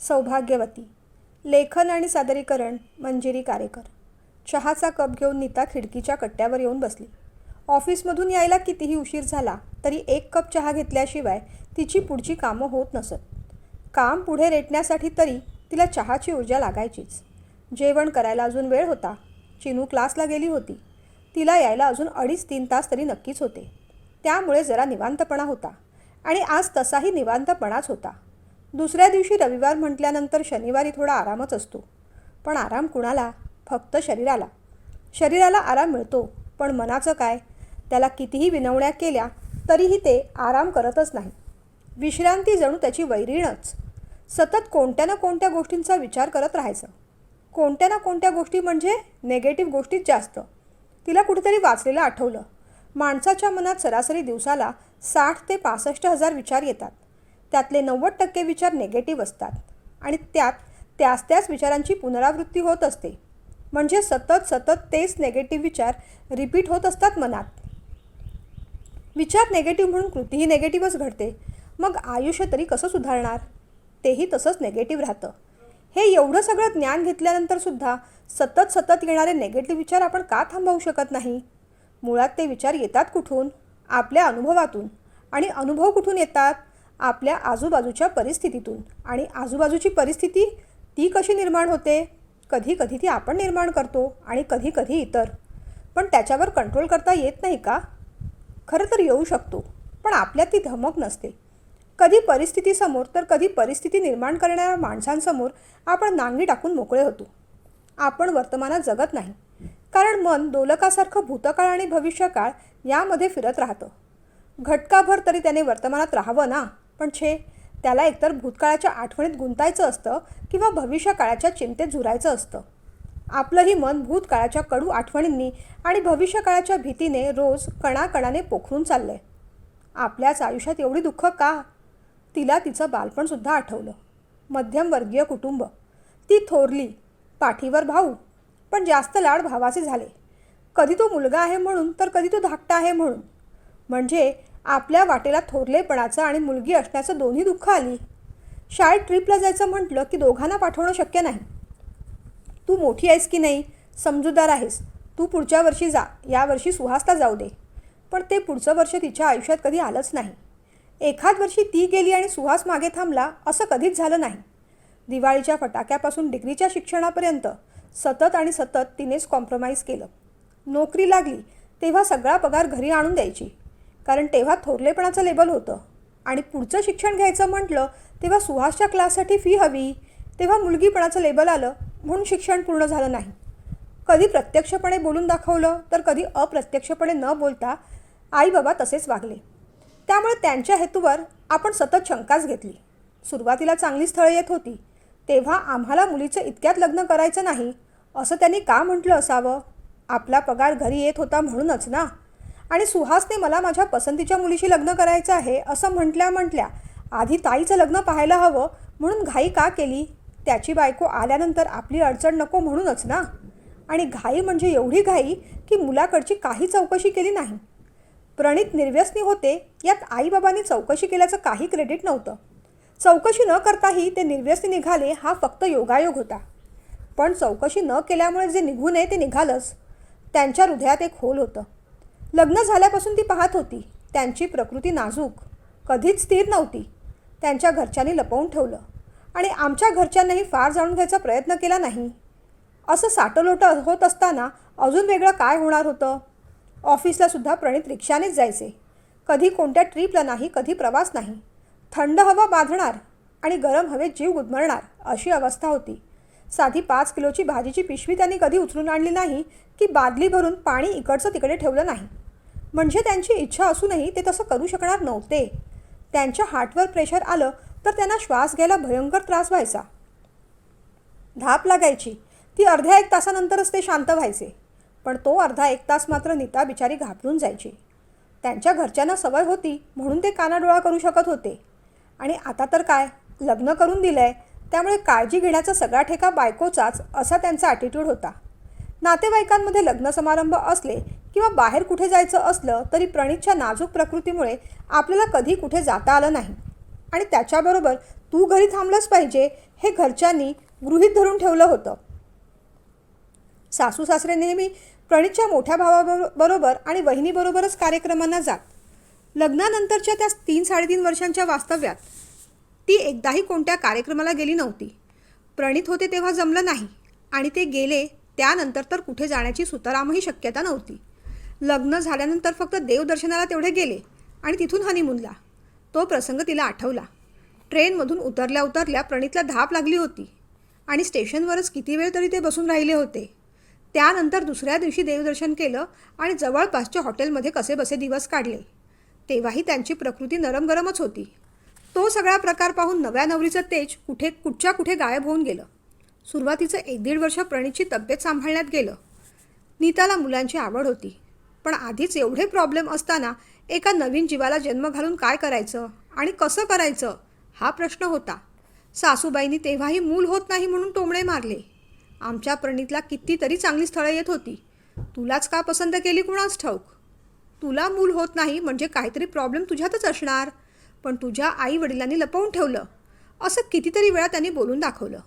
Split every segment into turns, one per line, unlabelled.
सौभाग्यवती. लेखन आणि सादरीकरण मंजिरी कारेकर. चहाचा कप घेऊन नीता खिडकीच्या कट्ट्यावर येऊन बसली. ऑफिसमधून यायला कितीही उशीर झाला तरी एक कप चहा घेतल्याशिवाय तिची पुढची कामं होत नसत. काम पुढे रेटण्यासाठी तरी तिला चहाची ऊर्जा लागायचीच. जेवण करायला अजून वेळ होता. चिनू क्लासला गेली होती. तिला यायला अजून अडीच तीन तास तरी नक्कीच होते. त्यामुळे जरा निवांतपणा होता. आणि आज तसाही निवांतपणाच होता. दुसऱ्या दिवशी रविवार म्हटल्यानंतर शनिवारी थोडा आरामच असतो. पण आराम कुणाला? फक्त शरीराला. शरीराला आराम मिळतो पण मनाचं काय? त्याला कितीही विनवण्या केल्या तरीही ते आराम करतच नाही. विश्रांती जणू त्याची वैरीणच. सतत कोणत्या ना कोणत्या गोष्टींचा विचार करत राहायचं. कोणत्या ना कोणत्या गोष्टी म्हणजे नेगेटिव्ह गोष्टीच जास्त. तिला कुठेतरी वाचलेलं आठवलं. माणसाच्या मनात सरासरी दिवसाला साठ ते पासष्ट हजार विचार येतात. त्यातले नव्वद टक्के विचार नेगेटिव्ह असतात. आणि त्यात त्याच त्याच विचारांची पुनरावृत्ती होत असते. म्हणजे सतत सतत तेच नेगेटिव्ह विचार रिपीट होत असतात मनात. विचार नेगेटिव्ह म्हणून कृतीही नेगेटिव्हच घडते. मग आयुष्य तरी कसं सुधारणार? तेही तसंच नेगेटिव्ह राहतं. हे एवढं सगळं ज्ञान घेतल्यानंतरसुद्धा सतत सतत येणारे नेगेटिव्ह विचार आपण का थांबवू शकत नाही? मुळात ते विचार येतात कुठून? आपल्या अनुभवातून. आणि अनुभव कुठून येतात? आपल्या आजूबाजूच्या परिस्थितीतून. आणि आजूबाजूची परिस्थिती ती कशी निर्माण होते? कधी कधी ती आपण निर्माण करतो आणि कधी कधी इतर. पण त्याच्यावर कंट्रोल करता येत नाही का? खरं तर येऊ शकतो पण आपल्यात ती धमक नसते. कधी परिस्थितीसमोर तर कधी परिस्थिती निर्माण करणाऱ्या माणसांसमोर आपण नांगी टाकून मोकळे होतो. आपण वर्तमानात जगत नाही. कारण मन दोलकासारखं भूतकाळ आणि भविष्यकाळ यामध्ये फिरत राहतं. घटकाभर तरी त्याने वर्तमानात राहावं ना? पण छे त्याला एकतर भूतकाळाच्या आठवणीत गुंतायचं असतं किंवा भविष्यकाळाच्या चिंतेत झुरायचं असतं. आपलंही मन भूतकाळाच्या कडू आठवणींनी आणि भविष्यकाळाच्या भीतीने रोज कणाकणाने पोखरून चाललंय. आपल्याच आयुष्यात एवढी दुःख का? तिला तिचं बालपणसुद्धा आठवलं. मध्यमवर्गीय कुटुंब. ती थोरली पाठीवर भाऊ पण जास्त लाड भावाचे झाले. कधी तो मुलगा आहे म्हणून तर कधी तो धाकटा आहे म्हणून. म्हणजे आपल्या वाटेला थोरलेपणाचं आणि मुलगी असण्याचं दोन्ही दुःख आली. शाळेत ट्रिपला जायचं म्हटलं की दोघांना पाठवणं शक्य नाही. तू मोठी आहेस की नाही? समजूतदार आहेस. तू पुढच्या वर्षी जा. यावर्षी सुहासला जाऊ दे. पण ते पुढचं वर्ष तिच्या आयुष्यात कधी आलंच नाही. एखाद वर्षी ती गेली आणि सुहास मागे थांबला असं कधीच झालं नाही. दिवाळीच्या फटाक्यापासून डिग्रीच्या शिक्षणापर्यंत सतत आणि सतत तिनेच कॉम्प्रोमाइज केलं. नोकरी लागली तेव्हा सगळा पगार घरी आणून द्यायची. कारण तेव्हा थोरलेपणाचं लेबल होतं. आणि पुढचं शिक्षण घ्यायचं म्हटलं तेव्हा सुहासच्या क्लाससाठी फी हवी. तेव्हा मुलगीपणाचं लेबल आलं म्हणून शिक्षण पूर्ण झालं नाही. कधी प्रत्यक्षपणे बोलून दाखवलं तर कधी अप्रत्यक्षपणे न बोलता आई बाबा तसेच वागले. त्यामुळे त्यांच्या हेतूवर आपण सतत शंकाच घेतली. सुरुवातीला चांगली स्थळं येत होती. तेव्हा आम्हाला मुलीचं इतक्यात लग्न करायचं नाही असं त्यांनी का म्हटलं असावं? आपला पगार घरी येत होता म्हणूनच ना? आणि सुहासने मला माझ्या पसंतीच्या मुलीशी लग्न करायचं आहे असं म्हटल्या म्हटल्या आधी ताईचं लग्न पाहायला हवं म्हणून घाई का केली? त्याची बायको आल्यानंतर आपली अडचण नको म्हणूनच ना? आणि घाई म्हणजे एवढी घाई की मुलाकडची काही चौकशी केली नाही. प्रणित निर्व्यसनी होते यात आईबाबांनी चौकशी केल्याचं काही क्रेडिट नव्हतं. चौकशी न करताही ते निर्व्यसनी निघाले हा फक्त योगायोग होता. पण चौकशी न केल्यामुळे जे निघू नये ते निघालंच. त्यांच्या हृदयात एक होल होतं. लग्न झाल्यापासून ती पाहत होती. त्यांची प्रकृती नाजूक. कधीच स्थिर नव्हती. त्यांच्या घरच्यांनी लपवून ठेवलं. आणि आमच्या घरच्यांनाही फार जाणून घ्यायचा प्रयत्न केला नाही. असं साटलोटं होत असताना अजून वेगळं काय होणार होतं? ऑफिसला सुद्धा प्रणित रिक्षानेच जायचे. कधी कोणत्या ट्रीपला नाही कधी प्रवास नाही. थंड हवा बांधणार आणि गरम हवेत जीव गुदमरणार अशी अवस्था होती. साधी पाच किलोची भाजीची पिशवी त्यांनी कधी उचलून आणली नाही की बादली भरून पाणी इकडचं तिकडे ठेवलं नाही. म्हणजे त्यांची इच्छा असूनही ते तसं करू शकणार नव्हते. त्यांच्या हार्टवर प्रेशर आलं तर त्यांना श्वास घ्यायला भयंकर त्रास व्हायचा. धाप लागायची. ती अर्ध्या एक तासानंतरच ते शांत व्हायचे. पण तो अर्धा एक तास मात्र नीता बिचारी घाबरून जायची. त्यांच्या घरच्यांना सवय होती म्हणून ते कानाडोळा करू शकत होते. आणि आता तर काय? लग्न करून दिलं आहे त्यामुळे काळजी घेण्याचा सगळा ठेका बायकोचाच असा त्यांचा ॲटिट्यूड होता. नातेवाईकांमध्ये लग्न समारंभ असले किंवा बाहेर कुठे जायचं असलं तरी प्रणितच्या नाजूक प्रकृतीमुळे आपल्याला कधी कुठे जाता आलं नाही. आणि त्याच्याबरोबर तू घरी थांबलंच पाहिजे हे घरच्यांनी गृहीत धरून ठेवलं होतं. सासू सासरे नेहमी प्रणितच्या मोठ्या भावाबरोबर आणि वहिनीबरोबरच कार्यक्रमांना जात. लग्नानंतरच्या त्या तीन साडेतीन वर्षांच्या वास्तव्यात ती एकदाही कोणत्या कार्यक्रमाला गेली नव्हती. प्रणित होते तेव्हा जमलं नाही आणि ते गेले त्यानंतर तर कुठे जाण्याची सुतारामही शक्यता नव्हती. लग्न झाल्यानंतर फक्त देवदर्शनाला तेवढे गेले आणि तिथून हनीमूनला तो प्रसंग तिला आठवला. ट्रेनमधून उतरल्या उतरल्या प्रणितला धाप लागली होती आणि स्टेशनवरच किती वेळ तरी ते बसून राहिले होते. त्यानंतर दुसऱ्या दिवशी देवदर्शन केलं आणि जवळपासच्या हॉटेलमध्ये कसेबसे दिवस काढले. तेव्हाही त्यांची प्रकृती नरमगरमच होती. तो सगळा प्रकार पाहून नव्या नवरीचं तेज कुठे कुठच्या कुठे गायब होऊन गेलं. सुरुवातीचं एक दीड वर्ष प्रणीतची तब्येत सांभाळण्यात गेलं. नीताला मुलांची आवड होती. पण आधीच एवढे प्रॉब्लेम असताना एका नवीन जीवाला जन्म घालून काय करायचं आणि कसं करायचं हा प्रश्न होता. सासूबाईंनी तेव्हाही मूल होत नाही म्हणून टोमणे मारले. आमच्या प्रणीतला कितीतरी चांगली स्थळं येत होती. तुलाच का पसंत केली कुणाच ठाऊक? तुला मूल होत नाही म्हणजे काहीतरी प्रॉब्लेम तुझ्यातच असणार. पण तुझ्या आई वडिलांनी लपवून ठेवलं. असं कितीतरी वेळा त्यांनी बोलून दाखवलं.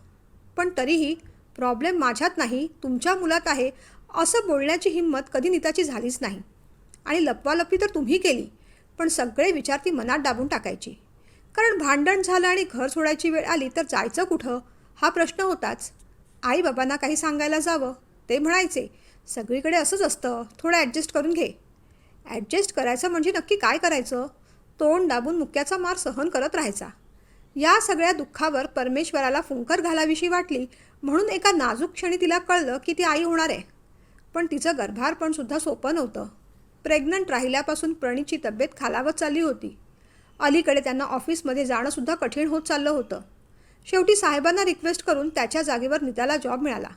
पण तरीही प्रॉब्लेम माझ्यात नाही तुमच्या मुलात आहे असं बोलण्याची हिंमत कधी नीताची झालीच नाही. आणि लपवालपवी तर तुम्ही केली पण सगळे विचार ती मनात दाबून टाकायची. कारण भांडण झालं आणि घर सोडायची वेळ आली तर जायचं कुठं? हा प्रश्न होताच. आई बाबांना काही सांगायला जावं ते म्हणायचे सगळीकडे असंच असतं थोडं ॲडजस्ट करून घे. ॲडजस्ट करायचं म्हणजे नक्की काय करायचं? तोंड दाबून मुक्याचा मार सहन करत राहायचा. या सगळ्या दुःखावर परमेश्वराला फुंकर घालाविषयी वाटली म्हणून एका नाजूक क्षणी तिला कळलं की ती आई होणार आहे. पण तिचं गर्भारपण सुद्धा सोपं नव्हतं. प्रेग्नंट राहिल्यापासून प्रणीची तब्येत खालावत चालली होती. अलीकडे त्यांना ऑफिसमध्ये जाणंसुद्धा कठीण होत चाललं होतं. शेवटी साहेबांना रिक्वेस्ट करून त्याच्या जागेवर निताला जॉब मिळाला.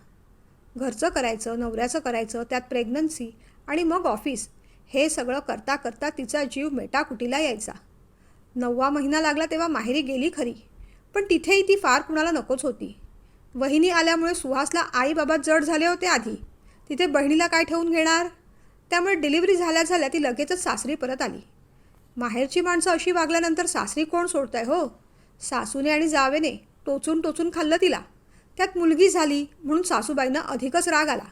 घरचं करायचं नवऱ्याचं करायचं त्यात प्रेग्नन्सी आणि मग ऑफिस हे सगळं करता करता तिचा जीव मेटाकुटीला यायचा. नववा महिना लागला तेव्हा माहेरी गेली खरी. पण तिथेही ती फार कुणाला नकोच होती. वहिनी आल्यामुळे सुहासला आई बाबा जड झाले होते आधी. तिथे बहिणीला काय ठेवून घेणार? त्यामुळे डिलिव्हरी झाल्या झाल्या ती लगेचच सासरी परत आली. माहेरची माणसं अशी वागल्यानंतर सासरी कोण सोडताय हो? सासूने आणि जावेने टोचून टोचून खाल्लं तिला. त्यात मुलगी झाली म्हणून सासूबाईंना अधिकच राग आला.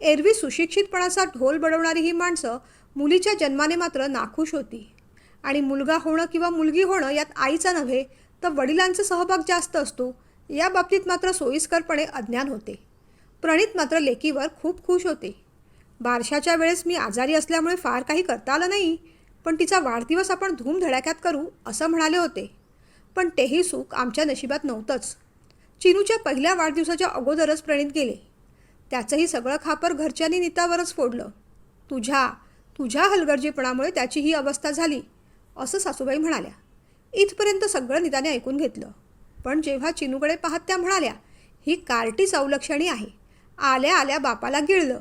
एरवी सुशिक्षितपणाचा ढोल बडवणारी ही माणसं मुलीच्या जन्माने मात्र नाखुश होती. आणि मुलगा होणं किंवा मुलगी होणं यात आईचा नव्हे तर वडिलांचा सहभाग जास्त असतो. या बाबतीत मात्र सोयीस्करपणे अज्ञान होते. प्रणित मात्र लेकीवर खूप खुश होते. बारशाच्या वेळेस मी आजारी असल्यामुळे फार काही करता आलं नाही पण तिचा वाढदिवस आपण धूमधडाक्यात करू असं म्हणाले होते. पण तेही सुख आमच्या नशिबात नव्हतंच. चिनूच्या पहिल्या वाढदिवसाच्या अगोदरच प्रणित गेले. त्याचंही सगळं खापर घरच्यांनी नीतावरच फोडलं. तुझ्या तुझ्या हलगर्जीपणामुळे त्याची ही अवस्था झाली. असं सासूबाई म्हणाल्या. इथपर्यंत सगळं निताने ऐकून घेतलं. पण जेव्हा चिनूकडे पाहत त्या म्हणाल्या ही कार्टीच अवलक्षणी आहे. आल्या आल्या बापाला गिळलं.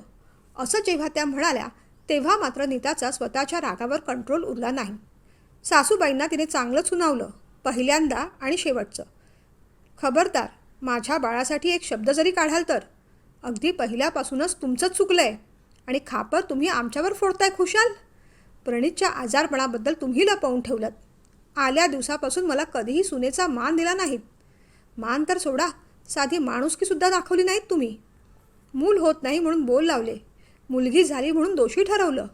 असं जेव्हा त्या म्हणाल्या तेव्हा मात्र नीताचा स्वतःच्या रागावर कंट्रोल उरला नाही. सासूबाईंना तिने चांगलं सुनावलं पहिल्यांदा आणि शेवटचं. खबरदार माझ्या बाळासाठी एक शब्द जरी काढाल तर. अगदी पहिल्यापासूनच तुमचंच चुकलं आहे आणि खापर तुम्ही आमच्यावर फोडताय खुशाल? प्रणितच्या आजारपणाबद्दल तुम्ही लपवून ठेवलं आल्या दिवसापासून मला कधीही सुनेचा मान दिला नाहीत. मान तर सोडा साधी माणुसकीसुद्धा दाखवली नाहीत तुम्ही. मूल होत नाही म्हणून बोल लावले. मुलगी झाली म्हणून दोषी ठरवलं.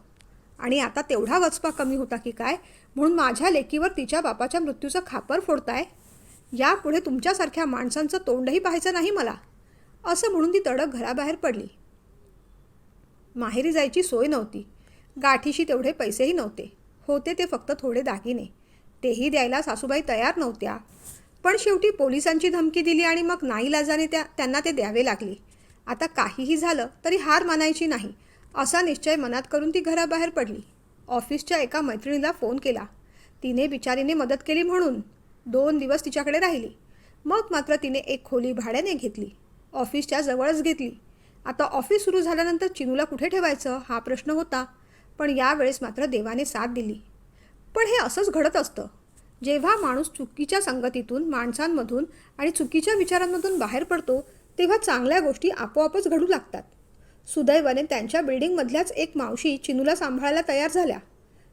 आणि आता तेवढा वचपा कमी होता की काय? म्हणून माझ्या लेकीवर तिच्या बापाच्या मृत्यूचं खापर फोडताय? यापुढे तुमच्यासारख्या माणसांचं तोंडही पाहायचं नाही मला. असं म्हणून ती तडक घराबाहेर पडली. माहेरी जायची सोय नव्हती. गाठीशी तेवढे पैसेही नव्हते. होते ते फक्त थोडे दागिने. तेही द्यायला सासूबाई तयार नव्हत्या. पण शेवटी पोलिसांची धमकी दिली आणि मग नाईलाजाने त्या त्यांना ते द्यावे लागले. आता काहीही झालं तरी हार मानायची नाही असा निश्चय मनात करून ती घराबाहेर पडली. ऑफिसच्या एका मैत्रिणीला फोन केला. तिने बिचारीने मदत केली म्हणून. दोन दिवस तिच्याकडे राहिली. मग मात्र तिने एक खोली भाड्याने घेतली. ऑफिसच्या जवळच घेतली. आता ऑफिस सुरू झाल्यानंतर चिनूला कुठे ठेवायचं? हा प्रश्न होता. पण यावेळेस मात्र देवाने साथ दिली. पण हे असंच घडत असतं. जेव्हा माणूस चुकीच्या संगतीतून माणसांमधून आणि चुकीच्या विचारांमधून बाहेर पडतो तेव्हा चांगल्या गोष्टी आपोआपच घडू लागतात. सुदैवाने त्यांच्या बिल्डिंगमधल्याच एक मावशी चिनूला सांभाळायला तयार झाल्या.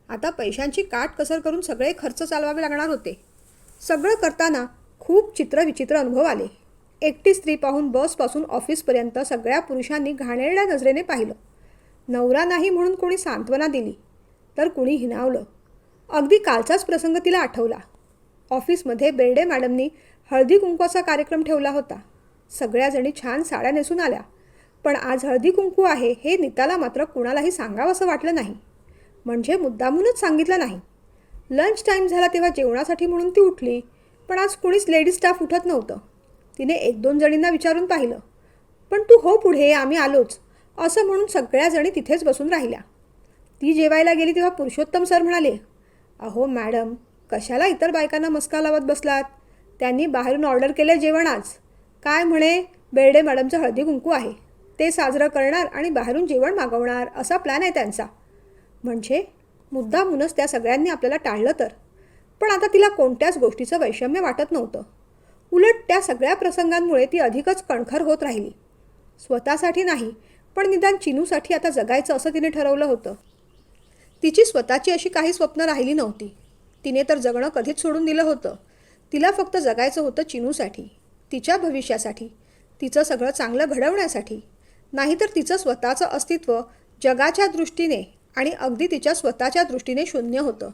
आता पैशांची काट कसर करून सगळे खर्च चालवावे लागणार होते. सगळं करताना खूप चित्रविचित्र अनुभव आले. एकटी स्त्री पाहून बसपासून ऑफिसपर्यंत सगळ्या पुरुषांनी घाणेरड्या नजरेने पाहिलं. नवरा नाही म्हणून कोणी सांत्वना दिली. तर कुणी हिणावलं. अगदी कालचाच प्रसंग तिला आठवला. ऑफिसमध्ये बेर्डे मॅडमनी हळदी कुंकवाचा कार्यक्रम ठेवला होता. सगळ्याजणी छान साड्या नेसून आल्या. पण आज हळदी कुंकू आहे हे नीताला मात्र कुणालाही सांगावंसं वाटलं नाही. म्हणजे मुद्दामूनच सांगितलं नाही. लंच टाईम झाला तेव्हा जेवणासाठी म्हणून ती उठली पण आज कुणीच लेडीज स्टाफ उठत नव्हतं. तिने एक दोन जणींना विचारून पाहिलं. पण तू हो पुढे आम्ही आलोच. असं म्हणून सगळ्याजणी तिथेच बसून राहिल्या. ती जेवायला गेली तेव्हा पुरुषोत्तम सर म्हणाले अहो मॅडम कशाला इतर बायकांना मस्का लावत बसलात? त्यांनी बाहेरून ऑर्डर केलं जेवण आज काय म्हणे बेर्डे मॅडमचं हळदी कुंकू आहे. ते साजरं करणार आणि बाहेरून जेवण मागवणार असा प्लॅन आहे त्यांचा. म्हणजे मुद्दामूनच त्या सगळ्यांनी आपल्याला टाळलं तर. पण आता तिला कोणत्याच गोष्टीचं वैषम्य वाटत नव्हतं. उलट त्या सगळ्या प्रसंगांमुळे ती अधिकच कणखर होत राहिली. स्वतःसाठी नाही पण निदान चिनूसाठी आता जगायचं असं तिने ठरवलं होतं. तिची स्वतःची अशी काही स्वप्न राहिली नव्हती. तिने तर जगणं कधीच सोडून दिलं होतं. तिला फक्त जगायचं होतं चिनूसाठी तिच्या भविष्यासाठी तिचं सगळं चांगलं घडवण्यासाठी. नाहीतर तिचं स्वतःचं अस्तित्व जगाच्या दृष्टीने आणि अगदी तिच्या स्वतःच्या दृष्टीने शून्य होतं.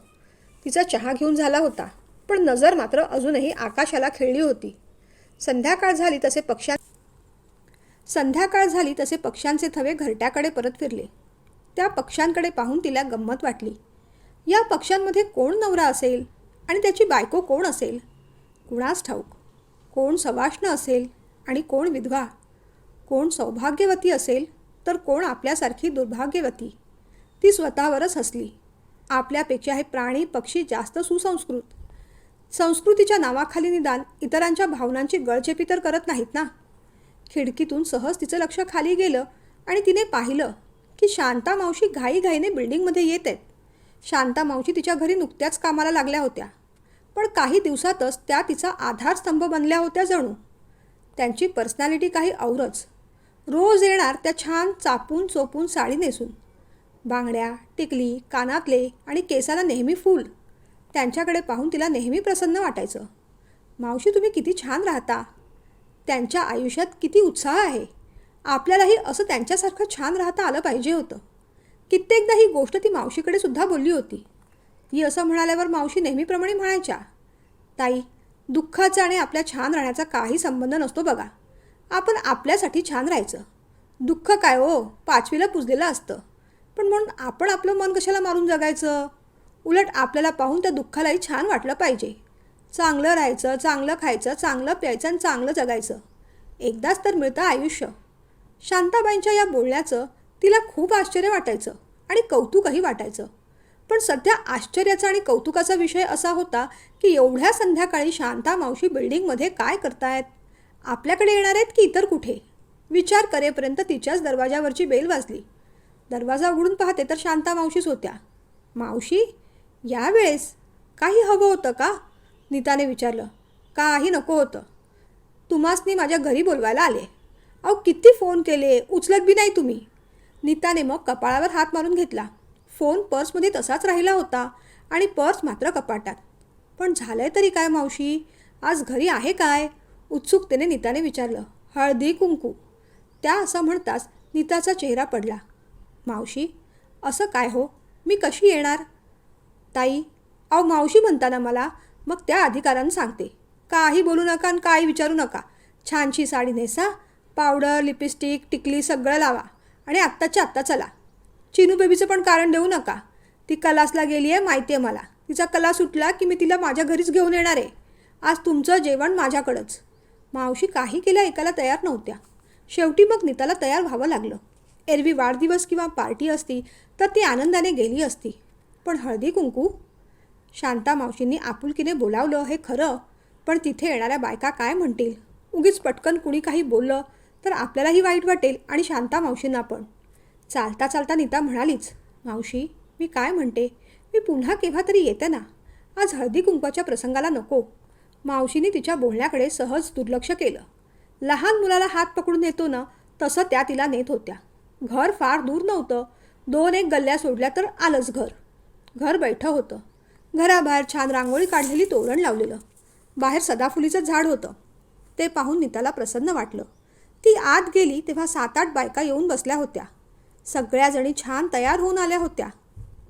तिचा चहा घेऊन झाला होता पण नजर मात्र अजूनही आकाशाला खेळली होती. संध्याकाळ झाली तसे पक्ष्या संध्याकाळ झाली तसे पक्ष्यांचे थवे घरट्याकडे परत फिरले. त्या पक्ष्यांकडे पाहून तिला गंमत वाटली. या पक्ष्यांमध्ये कोण नवरा असेल आणि त्याची बायको कोण असेल? कुणास ठाऊक? कोण सवाष्ण असेल आणि कोण विधवा? कोण सौभाग्यवती असेल तर कोण आपल्यासारखी दुर्भाग्यवती? ती स्वतःवरच हसली. आपल्यापेक्षा हे प्राणी पक्षी जास्त सुसंस्कृत. संस्कृतीच्या नावाखाली निदान इतरांच्या भावनांची गळचेपी तर करत नाहीत ना? खिडकीतून सहज तिचं लक्ष खाली गेलं आणि तिने पाहिलं की शांता मावशी घाईघाईने बिल्डिंगमध्ये येत आहेत. शांता मावशी तिच्या घरी नुकत्याच कामाला लागल्या होत्या. पण काही दिवसातच त्या तिचा आधारस्तंभ बनल्या होत्या जणू. त्यांची पर्सनॅलिटी काही औरच. रोज येणार त्या छान चापून चोपून साडी नेसून. बांगड्या टिकली कानातले आणि केसाला नेहमी फूल. त्यांच्याकडे पाहून तिला नेहमी प्रसन्न वाटायचं. मावशी तुम्ही किती छान राहता. त्यांच्या आयुष्यात किती उत्साह आहे? आपल्यालाही असं त्यांच्यासारखं छान राहता आलं पाहिजे होतं. कित्येकदा ही गोष्ट ती मावशीकडे सुद्धा बोलली होती. ती असं म्हणाल्यावर मावशी नेहमीप्रमाणे म्हणायच्या ताई दुःखाचा आणि आपल्या छान राहण्याचा काही संबंध नसतो बघा. आपण आपल्यासाठी छान राहायचं. दुःख काय हो? पाचवीला पुजलेलं असतं. पण म्हणून आपण आपलं मन कशाला मारून जगायचं? उलट आपल्याला पाहून त्या दुःखालाही छान वाटलं पाहिजे. चांगलं राहायचं चांगलं खायचं चांगलं प्यायचं आणि चांगलं जगायचं. एकदाच तर मिळतं आयुष्य. शांताबाईंच्या या बोलण्याचं तिला खूप आश्चर्य वाटायचं आणि कौतुकही वाटायचं. पण सध्या आश्चर्याचा आणि कौतुकाचा विषय असा होता की एवढ्या संध्याकाळी शांता मावशी बिल्डिंगमध्ये काय करतायत? आपल्याकडे येणार आहेत की इतर कुठे? विचार करेपर्यंत तिच्याच दरवाजावरची बेल वाजली. दरवाजा उघडून पाहते तर शांता मावशीच होत्या. मावशी यावेळेस काही हवं होतं का? नीताने विचारलं काही नको होतं. तुम्हासनी माझ्या घरी बोलवायला आले. अहो किती फोन केले? उचलत बी नाही तुम्ही. नीताने मग कपाळावर हात मारून घेतला. फोन पर्समध्ये तसाच राहिला होता आणि पर्स मात्र कपाटात. पण झालंय तरी काय मावशी? आज घरी आहे काय? उत्सुकतेने नीताने विचारलं. हळदी कुंकू. त्या असं म्हणताच नीताचा चेहरा पडला. मावशी असं काय हो? मी कशी येणार? ताई अहो मावशी म्हणताना मला मग त्या अधिकाऱ्यांना सांगते काही बोलू नका आणि काही विचारू नका. छानशी साडी नेसा पावडर लिपस्टिक टिकली सगळं लावा आणि आत्ताच्या आत्ता चला. चिनू बेबीचं पण कारण देऊ नका. ती कलासला गेली आहे माहिती आहे मला. तिचा कला सुटला की मी तिला माझ्या घरीच घेऊन येणार आहे. आज तुमचं जेवण माझ्याकडंच. मावशी काही केल्या ऐकायला तयार नव्हत्या. शेवटी मग नीताला तयार व्हावं लागलं. एरवी वाढदिवस किंवा पार्टी असती तर ती आनंदाने गेली असती. पण हळदी कुंकू शांता मावशींनी आपुलकीने बोलावलं हे खरं पण तिथे येणाऱ्या बायका काय म्हणतील? उगीच पटकन कुणी काही बोललं तर आपल्यालाही वाईट वाटेल आणि शांता मावशींना पण. चालता चालता नीता म्हणालीच मावशी मी काय म्हणते? मी पुन्हा केव्हा तरी येते ना? आज हळदी कुंकवाच्या प्रसंगाला नको. मावशीने तिच्या बोलण्याकडे सहज दुर्लक्ष केलं. लहान मुलाला हात पकडून नेतो ना तसं त्या तिला नेत होत्या. घर फार दूर नव्हतं. दोन एक गल्ल्या सोडल्या तर आलंच घर. घर बैठं होतं. घराबाहेर छान रांगोळी काढलेली तोरण लावलेलं. बाहेर सदाफुलीचं झाड होतं. ते पाहून नीताला प्रसन्न वाटलं. ती आत गेली तेव्हा सात आठ बायका येऊन बसल्या होत्या. सगळ्याजणी छान तयार होऊन आल्या होत्या.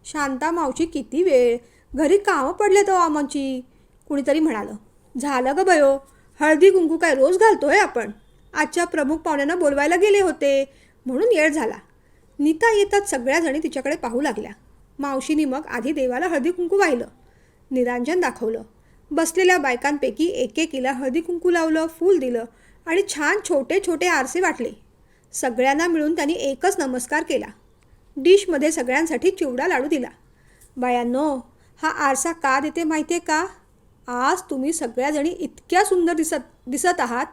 शांता मावशी किती वेळ? घरी कामं पडले तो आमची. कुणीतरी म्हणालं झालं ग बयो हळदी कुंकू काय रोज घालतोय आपण? आजच्या प्रमुख पाहुण्यांना बोलवायला गेले होते. म्हणून येळ झाला. नीता येतात सगळ्याजणी तिच्याकडे पाहू लागल्या. मावशीनी मग आधी देवाला हळदी कुंकू वाहिलं. निरांजन दाखवलं. बसलेल्या बायकांपैकी एकेकीला हळदी कुंकू लावलं फूल दिलं आणि छान छोटे छोटे आरसे वाटले. सगळ्यांना मिळून त्यांनी एकच नमस्कार केला. डिशमध्ये सगळ्यांसाठी चिवडा लाडू दिला. बायांनो हा आरसा का देते माहिती आहे का? आज तुम्ही सगळ्याजणी इतक्या सुंदर दिसत दिसत आहात.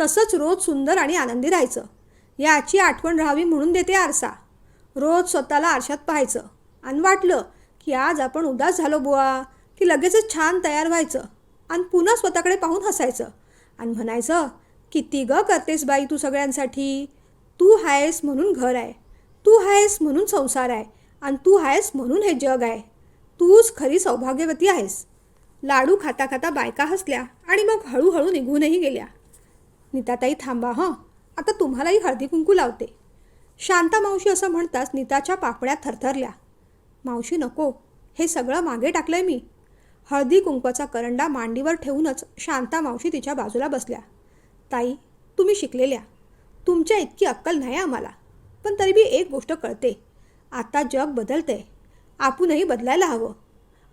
तसंच रोज सुंदर आणि आनंदी राहायचं. याची आठवण राहावी म्हणून देते आरसा. रोज स्वतःला आरशात पाहायचं. आणि वाटलं की आज आपण उदास झालो बुवा. की लगेचच छान तयार व्हायचं आणि पुन्हा स्वतःकडे पाहून हसायचं. आणि म्हणायचं किती ग करतेस बाई तू सगळ्यांसाठी. तू आहेस म्हणून घर आहे. तू आहेस म्हणून संसार आहे. आणि तू आहेस म्हणून हे जग आहे. तूच खरी सौभाग्यवती आहेस. लाडू खाता खाता बायका हसल्या आणि मग हळूहळू निघूनही गेल्या. नीताताई थांबा हं. आता तुम्हालाही हळदी कुंकू लावते. शांता मावशी असं म्हणताच नीताच्या पापण्या थरथरल्या. मावशी नको हे सगळं मागे टाकलंय मी. हळदी कुंकवाचा करंडा मांडीवर ठेवूनच शांता मावशी तिच्या बाजूला बसल्या. ताई तुम्ही शिकलेल्या. तुमच्या इतकी अक्कल नाही आम्हाला. पण तरी बी एक गोष्ट कळते. आता जग बदलतंय. आपणही बदलायला हवं.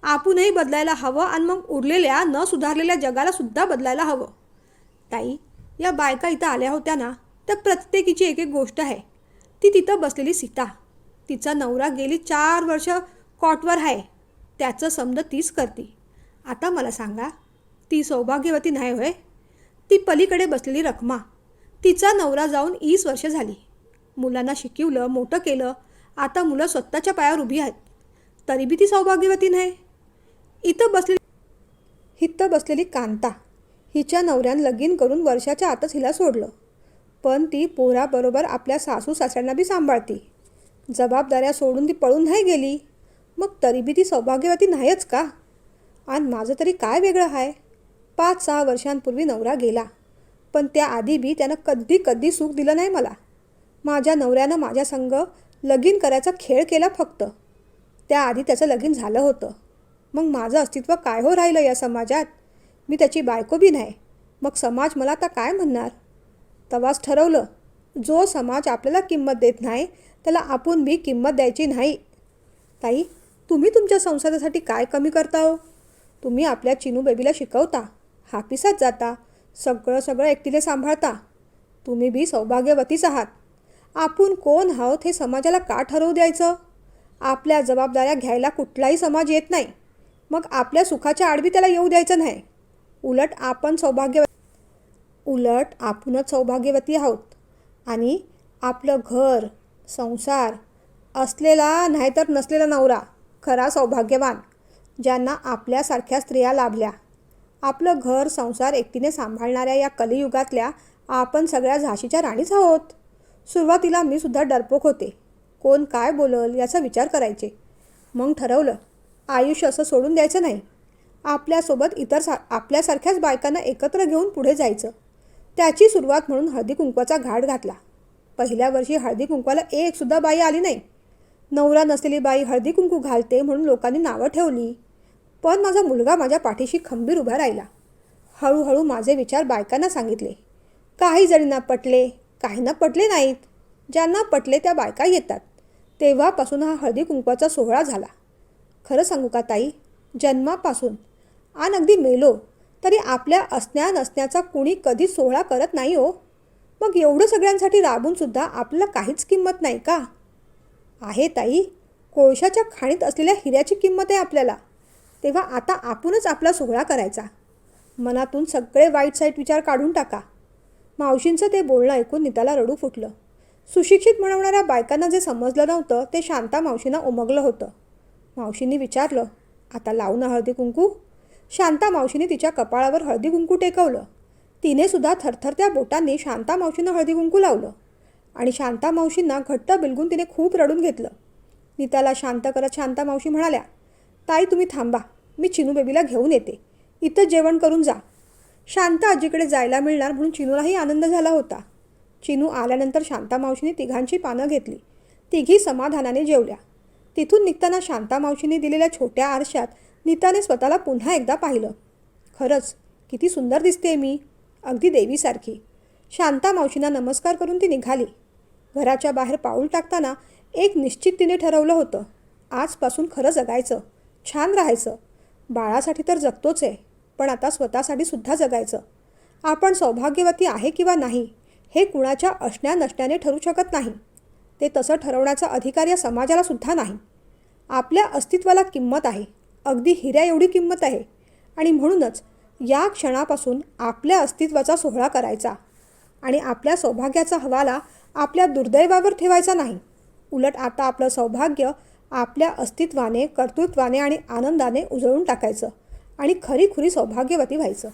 आपणही बदलायला हवं आणि मग उरलेल्या न सुधारलेल्या जगाला सुद्धा बदलायला हवं. ताई या बायका इथं आल्या होत्या ना त्या प्रत्येकीची एक एक गोष्ट आहे. ती तिथं बसलेली सीता. तिचा नवरा गेली चार वर्ष कॉटवर आहे. त्याचं समज तीच करती. आता मला सांगा ती सौभाग्यवती नाही होय? ती पलीकडे बसलेली रखमा. तिचा नवरा जाऊन वीस वर्ष झाली. मुलांना शिकवलं मोठं केलं. आता मुलं स्वतःच्या पायावर उभी आहेत. तरी बी ती सौभाग्यवती नाही. इथं बसलेली हिथं बसलेली कांता हिच्या नवऱ्यानं लगीन करून वर्षाच्या आतच हिला सोडलं. पण ती पोराबरोबर आपल्या सासू सासऱ्यांना बी सांभाळती. जबाबदाऱ्या सोडून ती पळून नाही गेली. मग तरी बी ती सौभाग्यवती नाहीच का? आणि माझं तरी काय वेगळं आहे पाच सहा वर्षांपूर्वी नवरा गेला. पण त्याआधी बी त्यानं कधी कधी सुख दिलं नाही मला. माझ्या नवऱ्यानं माझ्या संग लगीन करायचा खेळ केला फक्त. त्याआधी त्याचं लगीन झालं होतं. मग माझं अस्तित्व काय हो राहिलं या समाजात? मी त्याची बायको बी नाही. मग समाज मला आता काय म्हणणार? तवाच ठरवलं. जो समाज आपल्याला किंमत देत नाही त्याला आपण बी किंमत द्यायची नाही. ताई तुम्ही तुमच्या संसारासाठी काय कमी करता हो? तुम्ही आपल्या चिनू बेबीला शिकवता हापिसात जाता सगळं सगळं एकटीने सांभाळता. तुम्ही बी सौभाग्यवतीच आहात. आपण कोण आहोत हे समाजाला का ठरवू द्यायचं? आपल्या जबाबदाऱ्या घ्यायला कुठलाही समाज येत नाही. मग आपल्या सुखाच्या आडवी त्याला येऊ द्यायचं नाही. उलट आपण सौभाग्य उलट आपणच सौभाग्यवती आहोत. आणि आपलं घर संसार असलेला नाहीतर नसलेला नवरा खरा सौभाग्यवान ज्यांना आपल्यासारख्या स्त्रिया लाभल्या. आपलं घर संसार एकटीने सांभाळणाऱ्या या कलियुगातल्या आपण सगळ्या झाशीच्या राणीच आहोत. सुरुवातीला मी सुद्धा डरपोक होते. कोण काय बोलल याचा विचार करायचे. मग ठरवलं आयुष्य असं सोडून द्यायचं नाही. आपल्यासोबत इतर सा आपल्यासारख्याच बायकांना एकत्र घेऊन पुढे जायचं. त्याची सुरुवात म्हणून हळदी कुंकवाचा घाट घातला. पहिल्या वर्षी हळदी कुंकवाला एकसुद्धा बाई आली नाही. नवरा नसलेली बाई हळदी कुंकू घालते म्हणून लोकांनी नावं ठेवली. पण माझा मुलगा माझ्या पाठीशी खंबीर उभा राहिला. हळूहळू माझे विचार बायकांना सांगितले. काही जणींना पटले काहींना पटले नाहीत. ज्यांना पटले त्या बायका येतात. तेव्हापासून हा हळदी कुंकवाचा सोहळा झाला. खरं सांगू का ताई? जन्मापासून. आणि अगदी मेलो. तरी आपल्या असण्या नसण्याचा कुणी कधी सोहळा करत नाही हो. मग एवढं सगळ्यांसाठी राबूनसुद्धा आपल्याला काहीच किंमत नाही का? आहे ताई कोळशाच्या खाणीत असलेल्या हिऱ्याची किंमत आहे आपल्याला. तेव्हा आता आपणच आपला सोहळा करायचा. मनातून सगळे वाईट साईट विचार काढून टाका. मावशींचं ते बोलणं ऐकून निताला रडू फुटलं. सुशिक्षित म्हणवणाऱ्या बायकांना जे समजलं नव्हतं ते शांता मावशींना उमगलं होतं. मावशींनी विचारलं आता लावू ना हळदी कुंकू. शांता मावशीने तिच्या कपाळावर हळदी कुंकू टेकवलं. तिने सुद्धा थरथरत्या बोटांनी शांता मावशींना हळदी कुंकू लावलं आणि शांता मावशींना घट्ट बिलगून तिने खूप रडून घेतलं. नीताला शांत करत शांता मावशी म्हणाल्या ताई तुम्ही थांबा. मी चिनू बेबीला घेऊन येते. इथं जेवण करून जा. शांता आजीकडे जायला मिळणार म्हणून चिनूलाही आनंद झाला होता. चिनू आल्यानंतर शांता मावशीने तिघांची पानं घेतली. तिघी समाधानाने जेवल्या. तिथून निघताना शांता मावशीने दिलेल्या छोट्या आरशात नीताने स्वतःला पुन्हा एकदा पाहिलं. खरंच किती सुंदर दिसते मी. अगदी देवीसारखी. शांता मावशींना नमस्कार करून ती निघाली. घराच्या बाहेर पाऊल टाकताना एक निश्चित तिने ठरवलं होतं. आजपासून खरं जगायचं. छान राहायचं. बाळासाठी तर जगतोच आहे पण आता स्वतःसाठी सुद्धा जगायचं. आपण सौभाग्यवती आहे किंवा नाही हे कुणाच्या असण्या नसण्याने ठरू शकत नाही. ते तसं ठरवण्याचा अधिकार या समाजाला सुद्धा नाही. आपल्या अस्तित्वाला किंमत आहे. अगदी हिऱ्या एवढी किंमत आहे. आणि म्हणूनच या क्षणापासून आपल्या अस्तित्वाचा सोहळा करायचा. आणि आपल्या सौभाग्याचा हवाला आपल्या दुर्दैवावर ठेवायचा नाही. उलट आता आपलं सौभाग्य आपल्या अस्तित्वाने कर्तृत्वाने आणि आनंदाने उजळून टाकायचं. आणि खरी खुरी सौभाग्यवती व्हायचं.